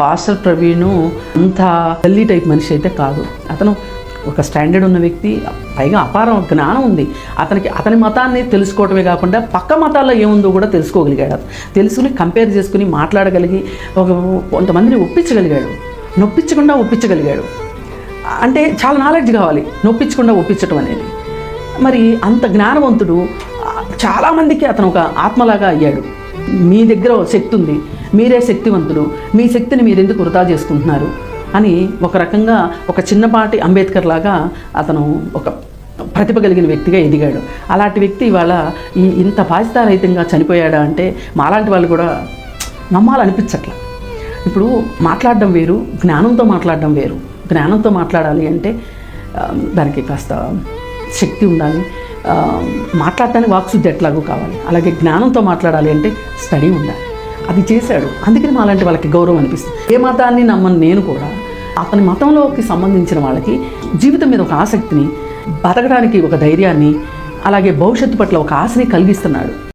Pastor Praveen అంత తల్లి type మనిషి అయితే కాదు. అతను ఒక స్టాండర్డ్ ఉన్న వ్యక్తి పైగా అపారం జ్ఞానం ఉంది. అతనికి అతని మతాన్ని తెలుసుకోవటమే కాకుండా పక్క మతాల్లో ఏముందో కూడా తెలుసుకోగలిగాడు అతను. తెలుసుకుని కంపేర్ చేసుకుని మాట్లాడగలిగి ఒక కొంతమందిని ఒప్పించగలిగాడు. నొప్పించకుండా ఒప్పించగలిగాడు. అంటే చాలా నాలెడ్జ్ కావాలి. నొప్పించకుండా ఒప్పించడం అనేది. మరి అంత జ్ఞానవంతుడు చాలామందికి అతను ఒక ఆత్మలాగా అయ్యాడు. మీ దగ్గర శక్తి ఉంది. మీరే శక్తివంతుడు మీ శక్తిని మీరు ఎందుకు వృధా చేసుకుంటున్నారు? అని ఒక రకంగా ఒక చిన్నపాటి అంబేద్కర్ లాగా అతను ఒక ప్రతిభ కలిగిన వ్యక్తిగా ఎదిగాడు. అలాంటి వ్యక్తి ఇవాళ ఈ ఇంత బాధ్యతారహితంగా చనిపోయాడా అంటే మాలాంటి వాళ్ళు కూడా నమ్మాలనిపించట్ల. ఇప్పుడు మాట్లాడడం వేరు జ్ఞానంతో మాట్లాడడం వేరు. జ్ఞానంతో మాట్లాడాలి అంటే దానికి కాస్త శక్తి ఉండాలి. మాట్లాడటానికి వాక్శుద్ధి ఎట్లాగూ కావాలి. అలాగే జ్ఞానంతో మాట్లాడాలి అంటే స్టడీ ఉండాలి. అది చేశాడు. అందుకని మాలాంటి వాళ్ళకి గౌరవం అనిపిస్తుంది. ఏ మతాన్ని నమ్మని నేను కూడా అతని మతంలోకి సంబంధించిన వాళ్ళకి జీవితం మీద ఒక ఆసక్తిని బతకడానికి ఒక ధైర్యాన్ని అలాగే భవిష్యత్తు పట్ల ఒక ఆశని కలిగిస్తున్నాడు.